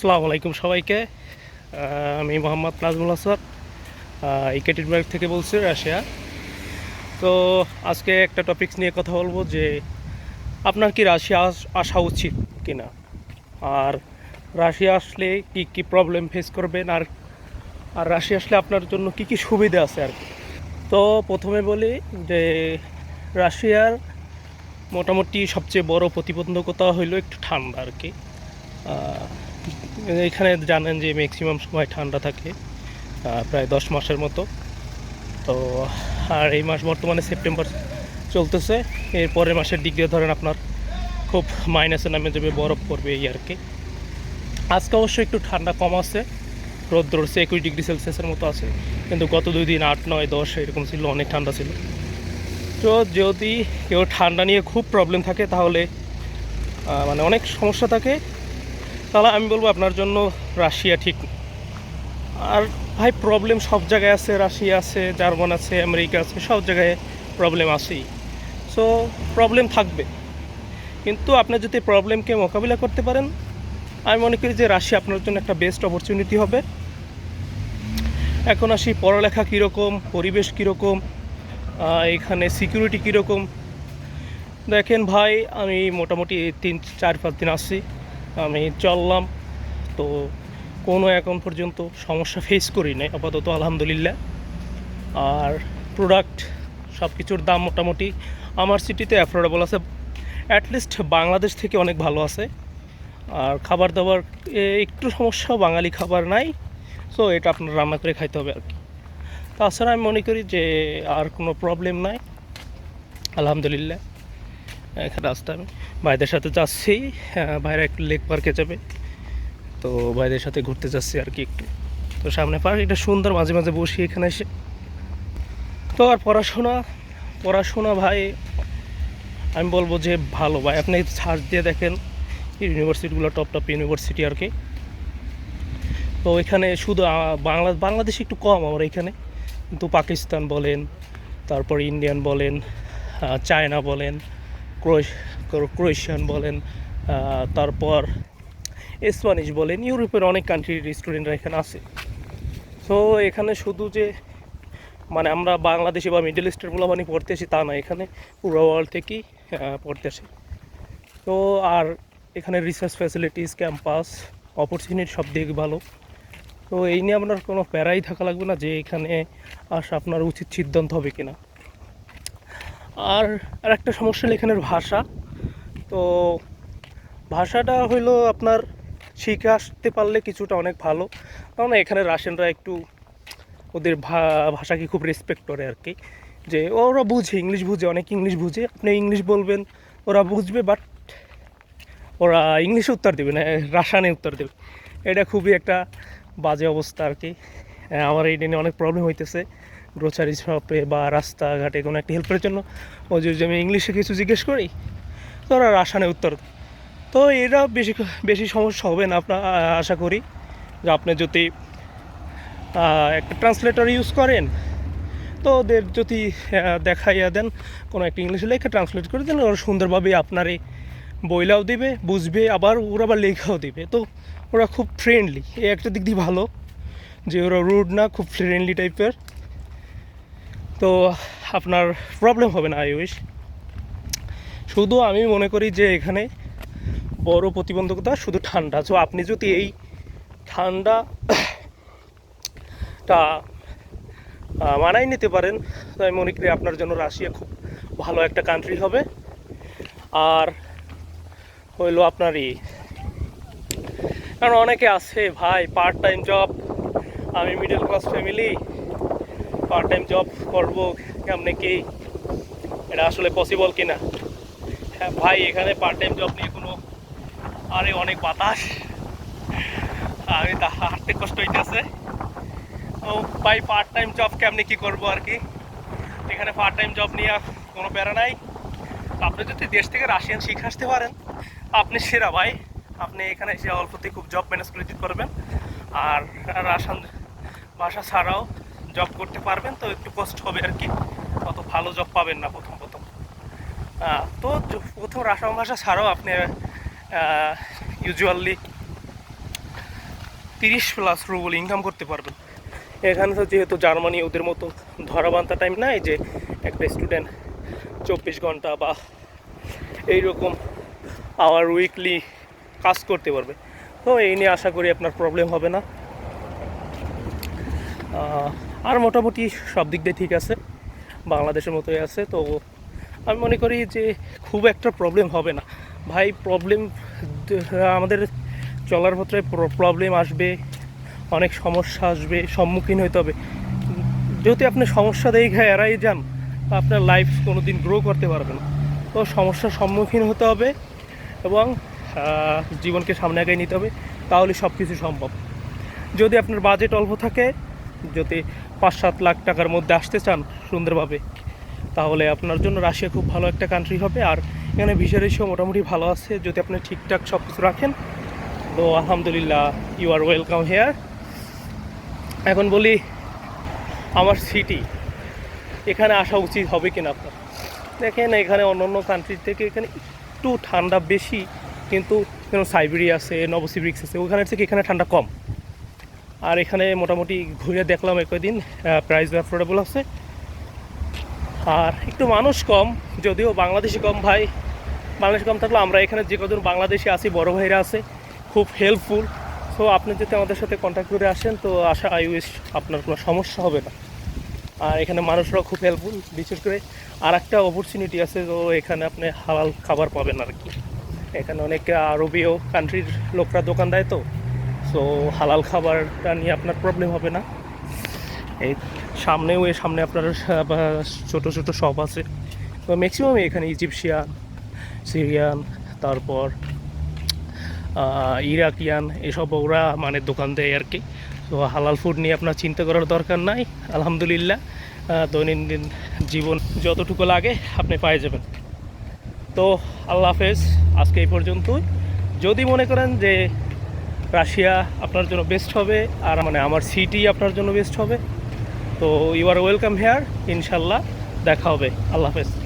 আসসালামু আলাইকুম সবাইকে। আমি মোহাম্মদ নাজমুল হাসান ইকেটিনবার্গ থেকে বলছি রাশিয়া। তো আজকে একটা টপিকস নিয়ে কথা বলব যে আপনার কি রাশিয়া আসা উচিত কি না আর রাশিয়া আসলে কি কি প্রবলেম ফেস করবেন? আর আর রাশিয়া আসলে আপনার জন্য কি কি সুবিধা আছে আর কি? তো প্রথমে বলি যে রাশিয়ার মোটামুটি সবচেয়ে বড় প্রতিবন্ধকতা হইল একটু ঠান্ডা আর কি। এখানে জানেন যে ম্যাক্সিমাম সময় ঠান্ডা থাকে প্রায় দশ মাসের মতো। তো, আর এই মাস বর্তমানে সেপ্টেম্বর চলতেছে। এর পরের মাসের দিক দিয়ে ধরেন আপনার খুব মাইনাসে নামে যাবে, বরফ পড়বে এই আর কি। আজকে অবশ্য একটু ঠান্ডা কম আছে রোদ্র হচ্ছে একুশ ডিগ্রি সেলসিয়াসের মতো আছে। কিন্তু গত দুই দিন আট, নয়, দশ এরকম ছিল, অনেক ঠান্ডা ছিল। তো যদি কেউ ঠান্ডা নিয়ে খুব প্রবলেম থাকে, তাহলে মানে অনেক সমস্যা থাকে। তাহলে আমি বলব আপনার জন্য রাশিয়া ঠিক। আর ভাই প্রবলেম সব জায়গায় আছে। রাশিয়া আছে, জার্মান আছে, আমেরিকা আছে, সব জায়গায় প্রবলেম আছেই। সো প্রবলেম থাকবে। কিন্তু আপনি যদি প্রবলেমকে মোকাবিলা করতে পারেন, আমি মনে করি যে রাশিয়া আপনার জন্য একটা বেস্ট অপরচুনিটি হবে। এখন আসি পড়ালেখা কীরকম, পরিবেশ কীরকম এখানে সিকিউরিটি কীরকম। দেখেন ভাই, আমি মোটামুটি তিন, চার, পাঁচ দিন আসছি আমি চললাম। তো কোনো এখন পর্যন্ত সমস্যা ফেস করি নাই, আপাতত আলহামদুলিল্লাহ। আর প্রোডাক্ট সব কিছুর দাম মোটামুটি আমার সিটিতে অ্যাফোর্ডেবল আছে। অ্যাটলিস্ট বাংলাদেশ থেকে অনেক ভালো আছে। আর খাবার দাবার একটু সমস্যা, বাঙালি খাবার নাই। সো এটা আপনার রান্না করে খাইতে হবে আর কি। তাছাড়া আমি মনে করি যে আর কোনো প্রবলেম নাই। আলহামদুলিল্লাহ। এখানে আসতে আমি ভাইদের সাথে যাচ্ছি হ্যাঁ, ভাইরা একটু লেক পার্কে যাবে। তো ভাইদের সাথে ঘুরতে যাচ্ছি আর কি একটু। তো সামনে পার্ক এটা সুন্দর মাঝে মাঝে বসি এখানে এসে। তো আর পড়াশোনা পড়াশোনা ভাই আমি বলব যে ভালো ভাই। আপনি সার্চ দিয়ে দেখেন ইউনিভার্সিটিগুলো টপ টপ ইউনিভার্সিটি আর কি। তো এখানে শুধু বাংলা বাংলাদেশ একটু কম আমার এখানে। কিন্তু পাকিস্তান বলেন তারপর ইন্ডিয়ান বলেন চায়না বলেন ক্রোয়েশিয়ান বলেন তারপর স্প্যানিশ বলেন, ইউরোপের অনেক কান্ট্রির স্টুডেন্টরা এখানে আছে। তো এখানে শুধু যে মানে আমরা বাংলাদেশি বা মিডল ইস্টের পোলাপানি পড়তে আসি তা না, এখানে পুরো ওয়ার্ল্ড থেকেই পড়তে আসি। তো আর এখানে রিসার্চ ফ্যাসিলিটিস ক্যাম্পাস অপরচুনিটি সব দিক ভালো। তো এই নিয়ে আপনার কোনো প্যারাই থাকা লাগবে না যে এখানে আসা, আপনার উচিত সিদ্ধান্ত হবে কিনা। আর আর একটা সমস্যা হলো এখানের ভাষা। তো ভাষাটা হইল আপনার শিখে আসতে পারলে কিছুটা অনেক ভালো। কারণ এখানে রাশিয়ানরা একটু ওদের ভাষাকে খুব রেসপেক্ট করে আর কি যে ওরা বুঝে ইংলিশ বুঝে অনেক ইংলিশ বুঝে। আপনি ইংলিশ বলবেন ওরা বুঝবে বাট ওরা ইংলিশে উত্তর দেবে না রাসায়নে উত্তর দেবে। এটা খুবই একটা বাজে অবস্থা আর কি আহ, আমার এই নিয়ে অনেক প্রবলেম হইতেছে। গ্রোসারি শপে বা রাস্তাঘাটে কোনো একটা হেল্পের জন্য ও যদি আমি ইংলিশে কিছু জিজ্ঞেস করি তো ওরা রাসায়নে উত্তর। তো এরা বেশি বেশি সমস্যা হবে না আপনার আশা করি যে আপনি যদি একটা ট্রান্সলেটর ইউজ করেন, তো ওদের যদি দেখাইয়া দেন, কোনো একটা ইংলিশে লেখা ট্রান্সলেট করে দেন ওরা সুন্দরভাবে আপনারে বইলাও দিবে, বুঝবে, আবার ওরা আবার লেখাও দিবে তো ওরা খুব ফ্রেন্ডলি এই একটা দিক দিয়ে ভালো যে ওরা রুড না, খুব ফ্রেন্ডলি টাইপের তো আপনার প্রবলেম হবে না আই উইশ শুধু আমি মনে করি যে এখানে বড় প্রতিবন্ধকতা শুধু ঠান্ডা। সো আপনি যদি এই ঠান্ডা টা আহ, মানায় নিতে পারেন তো আমি মনে করি আপনার জন্য রাশিয়া খুব ভালো একটা কান্ট্রি হবে। আর হইল আপনার ই কারণ অনেকে আছে ভাই পার্ট টাইম জব আমি middle class family part time job করব, কেমনে কি? এটা আসলে পসিবল কিনা? হ্যাঁ ভাই, এখানে পার্ট টাইম জব নিয়ে কোনো আরে অনেক বাতাস। আমি তা, হাঁটতে কষ্ট হইতেছে। ও, ভাই পার্ট টাইম জব কেমনি কি করব আর কি? এখানে পার্ট টাইম জব নিয়ে কোনো প্যারা নাই। আপনি যদি দেশ থেকে রাশিয়ান শিখে আসতে পারেন, আপনি সেরা, ভাই। আপনি এখানে এসে অল্পতে খুব জব ম্যানেজ করে দিতে পারবেন। আর রাশিয়ান ভাষা ছাড়াও জব করতে পারবেন, তো একটু কষ্ট হবে আর কি। অত ভালো জব পাবেন না প্রথম প্রথম। তো প্রথম রাসায়ন ভাষা ছাড়াও আপনি ইউজুয়ালি তিরিশ প্লাস রুবল ইনকাম করতে পারবেন। এখানে তো যেহেতু জার্মানি ওদের মতো ধরাবান্তা টাইম নাই যে একটা স্টুডেন্ট চব্বিশ ঘণ্টা বা এইরকম আওয়ার উইকলি কাজ করতে পারবে। তো এই নিয়ে আশা করি আপনার প্রবলেম হবে না। আর মোটামুটি সব দিক দিয়ে ঠিক আছে, বাংলাদেশের মতোই আছে। তো আমি মনে করি যে খুব একটা প্রবলেম হবে না। ভাই প্রবলেম আমাদের চলার পথে প্রবলেম আসবে, অনেক সমস্যা আসবে, সম্মুখীন হতে হবে। যদি আপনি সমস্যা দেখে এড়াই যান তা আপনার লাইফ কোনো দিন গ্রো করতে পারবে না। তো সমস্যার সম্মুখীন হতে হবে এবং জীবনকে সামনে আগায় নিতে হবে, তাহলে সব কিছু সম্ভব। যদি আপনার বাজেট অল্প থাকে, যদি পাঁচ সাত লাখ টাকার মধ্যে আসতে চান সুন্দরভাবে, তাহলে আপনার জন্য রাশিয়া খুব ভালো একটা কান্ট্রি হবে। আর এখানে ভিসা রেশিও মোটামুটি ভালো আছে, যদি আপনি ঠিকঠাক সব কিছু রাখেন। তো আলহামদুলিল্লাহ ইউ আর ওয়েলকাম হেয়ার এখন বলি, আমার সিটি এখানে আসা উচিত হবে কিনা আপনার? দেখেন, এখানে অন্য অন্য কান্ট্রি থেকে এখানে একটু ঠান্ডা বেশি, কিন্তু সাইবেরিয়া আছে নবসিব্রিক্স আছে, ওখানের থেকে এখানে ঠান্ডা কম। আর এখানে মোটামুটি ঘুরে দেখলাম একদিন প্রাইস অ্যাফোর্ডেবল আছে। আর একটু মানুষ কম, যদিও বাংলাদেশি কম ভাই। বাংলাদেশি কম থাকলে আমরা এখানে যে কজন বাংলাদেশি আছি, বড় ভাইরা আছে, খুব হেল্পফুল সো আপনি যদি আমাদের সাথে কন্ট্যাক্ট করে আসেন, তো আশা আই উইশ আপনার কোনো সমস্যা হবে না। আর এখানে মানুষরাও খুব হেল্পফুল বিশেষ করে আর একটা অপরচুনিটি আছে, তো এখানে আপনি হালাল খাবার পাবেন আর কি। এখানে অনেক আরবীয় কান্ট্রির লোকরা দোকান দেয় তো। সো হালাল খাবারটা নিয়ে আপনার প্রবলেম হবে না। এই সামনেও এর সামনে আপনার ছোট ছোট শপ আছে। তো ম্যাক্সিমাম এখানে ইজিপশিয়ান সিরিয়ান তারপর ইরাকিয়ান এসব ওরা মানে দোকান দেয় আর কি। তো হালাল ফুড নিয়ে আপনার চিন্তা করার দরকার নাই। আলহামদুলিল্লাহ দৈনন্দিন জীবন যতটুকু লাগে আপনি পেয়ে যাবেন। তো আল্লাহ হাফেজ, আজকে এই পর্যন্তই। যদি মনে করেন যে রাশিয়া আপনার জন্য বেস্ট হবে আর মানে আমার সিটি আপনার জন্য বেস্ট হবে। তো ইউ আর ওয়েলকাম হেয়ার ইনশাল্লাহ, দেখা হবে। আল্লাহ হাফেজ।